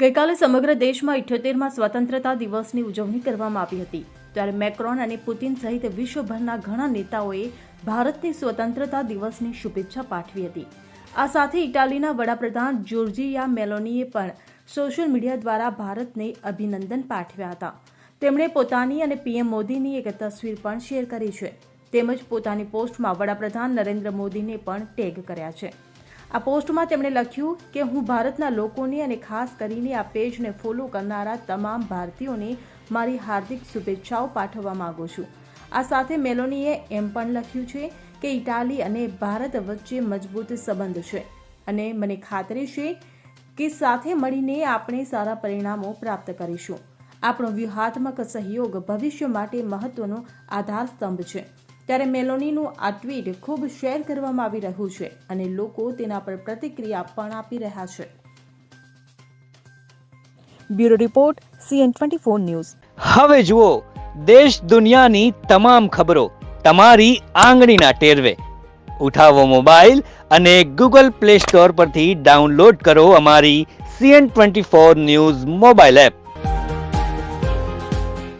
ગઈકાલે સમગ્ર દેશમાં ઇઠ્યોતેરમાં સ્વતંત્રતા દિવસની ઉજવણી કરવામાં આવી હતી. ત્યારે મેક્રોન અને પુતિન સહિત વિશ્વભરના ઘણા નેતાઓએ ભારતની સ્વતંત્રતા દિવસની શુભેચ્છા પાઠવી હતી. આ સાથે ઇટાલીના વડાપ્રધાન જોર્જિયા મેલોનીએ પણ સોશિયલ મીડિયા દ્વારા ભારતને અભિનંદન પાઠવ્યા હતા. તેમણે પોતાની અને પીએમ મોદીની એક તસવીર પણ શેર કરી છે. તેમજ પોતાની પોસ્ટમાં વડાપ્રધાન નરેન્દ્ર મોદીને પણ ટેગ કર્યા છે. આ પોસ્ટમાં તેમણે લખ્યું કે હું ભારતના લોકોની અને ખાસ કરીને આ પેજને ફોલો કરનારા તમામ ભારતીયોને મારી હાર્દિક શુભેચ્છાઓ પાઠવવા માંગુ છું. આ સાથે મેલોનીએ એમ પણ લખ્યું છે કે ઇટાલી અને ભારત વચ્ચે મજબૂત સંબંધ છે અને મને ખાતરી છે કે સાથે મળીને આપણે સારા પરિણામો પ્રાપ્ત કરીશું. આપણો વ્યૂહાત્મક સહયોગ ભવિષ્ય માટે મહત્વનો આધારસ્તંભ છે. ત્યારે મેલોનીનું આ ટ્વીટ ખૂબ શેર કરવામાં આવી રહ્યું છે અને લોકો તેના પર પ્રતિક્રિયા પણ આપી રહ્યા છે. Bureau report, C N twenty four news. હવે જુઓ, દેશ દુનિયાની તમામ ખબરો તમારી આંગળીના ટેરવે. ઉઠાવો મોબાઈલ અને ગૂગલ પ્લે સ્ટોર પરથી ડાઉનલોડ કરો અમારી C N twenty four news mobile app.